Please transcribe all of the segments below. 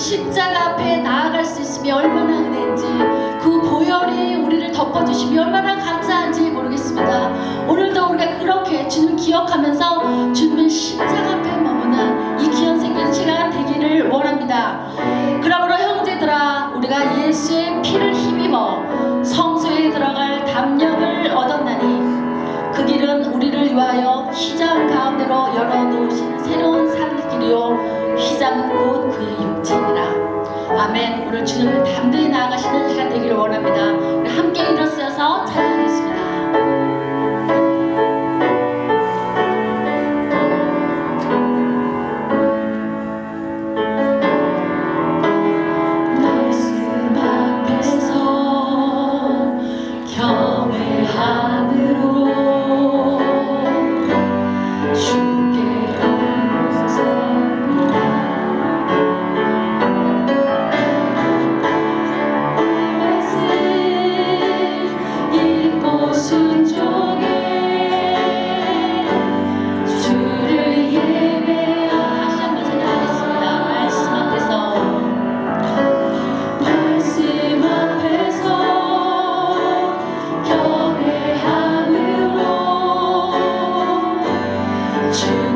십자가 앞에 나아갈 수 있음이 얼마나 은혜인지 그 보혈이 우리를 덮어주심이 얼마나 감사한지 모르겠습니다. 오늘도 우리가 그렇게 주님 기억하면서 주님의 십자가 앞에 머무는 이 귀한 생긴 시간 되기를 원합니다. 그러므로 형제들아 우리가 예수의 피를 힘입어 성소에 들어갈 담력을 얻었나니 그 길은 우리를 위하여 휘장 가운데로 열어놓으신 새로운 산길이요 곧 그의 육체니라. 아멘. 오늘 주님을 담대히 나아가시는 시간 되기를 원합니다. 함께 일어서서 찬양 you.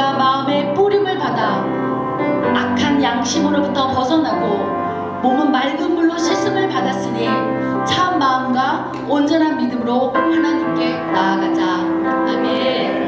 우리가 마음의 뿌림을 받아 악한 양심으로부터 벗어나고 몸은 맑은 물로 씻음을 받았으니 참 마음과 온전한 믿음으로 하나님께 나아가자. 아멘.